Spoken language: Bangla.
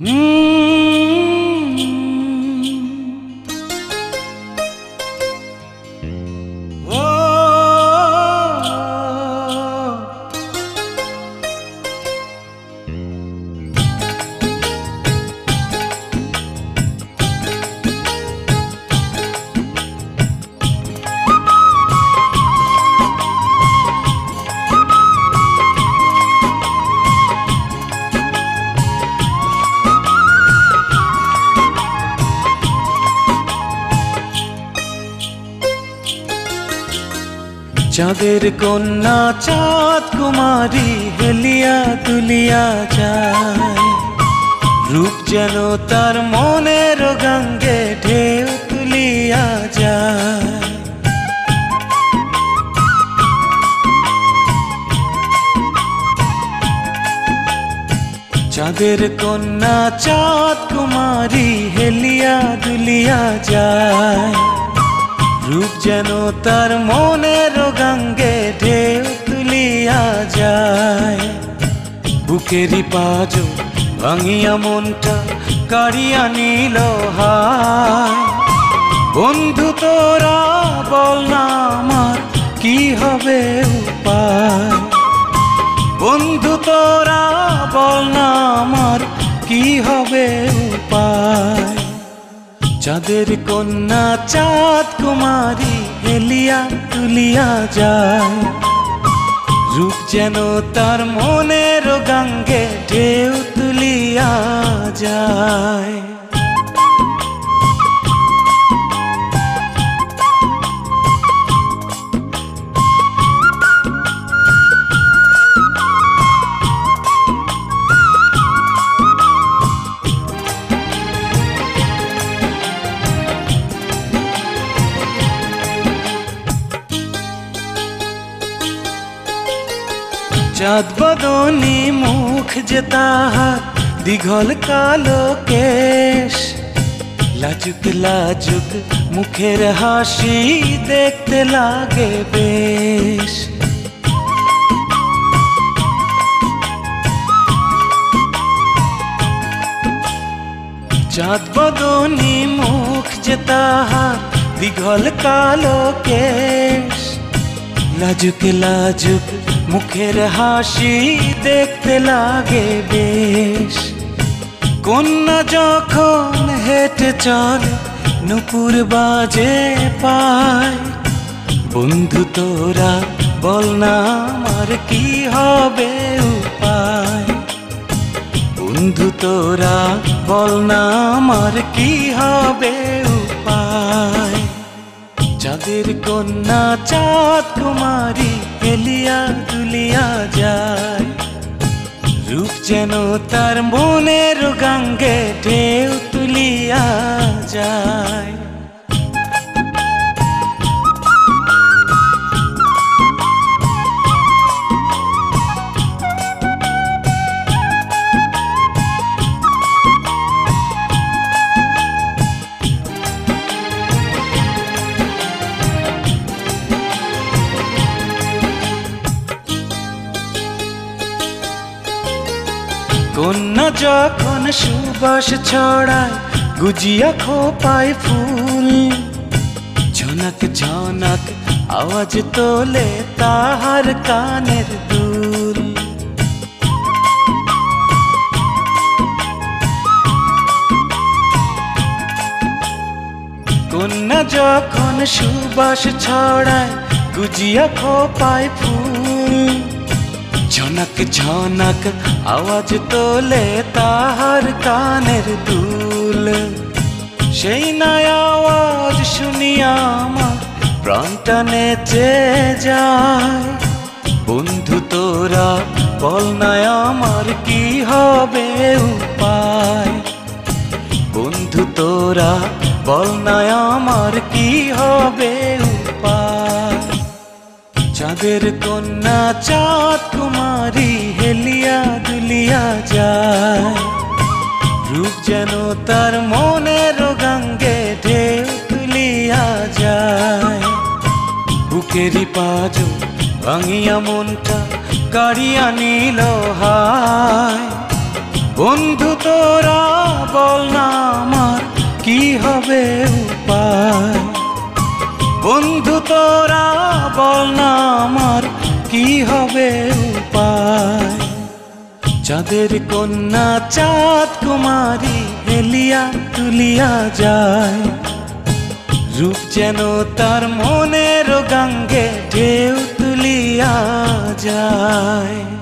Mm. চাঁদের কন্যা, চাঁদ কুমারী হেলিয়া তুলিয়া যায়। রূপ যেন তার মনের গঙ্গে ঢেউ তুলিয়া যায়। চাঁদের কন্যা, চাঁদ কুমারী হেলিয়া দুলিয়া যায়। রূপ যেন তার মনের গঙ্গে ঢেউ তুলিয়া যায়। বুকেরই পাজ ভাঙিয়া মনটা কাড়িয়া নিল বন্ধু তোরা বল না আমার কি হবে উপায়। বন্ধু তোরা বল না আমার কি হবে চাঁদের কন্যা চাঁদ কুমারী হেলিয়া তুলিয়া যায়। রূপ যেন তার মনের গঙ্গে ঢেউ তুলিয়া যায়। চাঁদ বদনি মুখ যে তাহার দীঘল কালো কেশ। লাজুক লাজুক, মুখের হাসি দেখতে লাগে বেশ। চাঁদ বদনি মুখ যে তাহার দীঘল কালো কেশ। লাজুক লাজুক মুখের হাসি দেখতে লাগে বেশ। কন্যা যখন হেঁটে চল, নুপুর বাজে পায়। বন্ধু তোরা বল না আমার কি হবে উপায়? বন্ধু তোরা বল না আমার কি হবে উপায়? চাঁদের কন্যা চাঁদ কুমারী হেলিয়া দুলিয়া যায়। রূপ যেন তার মনের গাঙ্গে ঢেউ তুলিয়া যায়। যখন সুবাস ছড়ায়, গুজিয়া খোপায় ফুল। ঝনক ঝনক, আওয়াজ তোলে তাহার কানের কন্যা যখন সুবাস ছড়ায়, গুজিয়া খোপায় ফুল। ঝনক ঝনক, আওয়াজ তোলে তাহার কানের দুল। সেই নাই আওয়াজ শুনিয়া আমার প্রাণটা নেচে যায়। বন্ধু তোরা, বল না আমার কি হবে উপায়? বন্ধু তোরা, বল না আমার কি হবে উপায়? চাঁদের কন্যা চাঁদ কুমারী যায়। রূপ যেন তার মনের গঙ্গে ঢেউ তুলিয়া যায়। বুকেরই পাজ ভাঙিয়া মনটা কাড়িয়া নিল হায়। বন্ধু তোরা বল না আমার কি হবে উপায়। বন্ধু তোরা বল না আমার কি হবে উপায়। চাঁদের কন্যা চাঁদ কুমারী হেলিয়া তুলিয়া যায়। রূপ যেন তার মনের গাঙ্গে ঢেউ তুলিয়া যায়।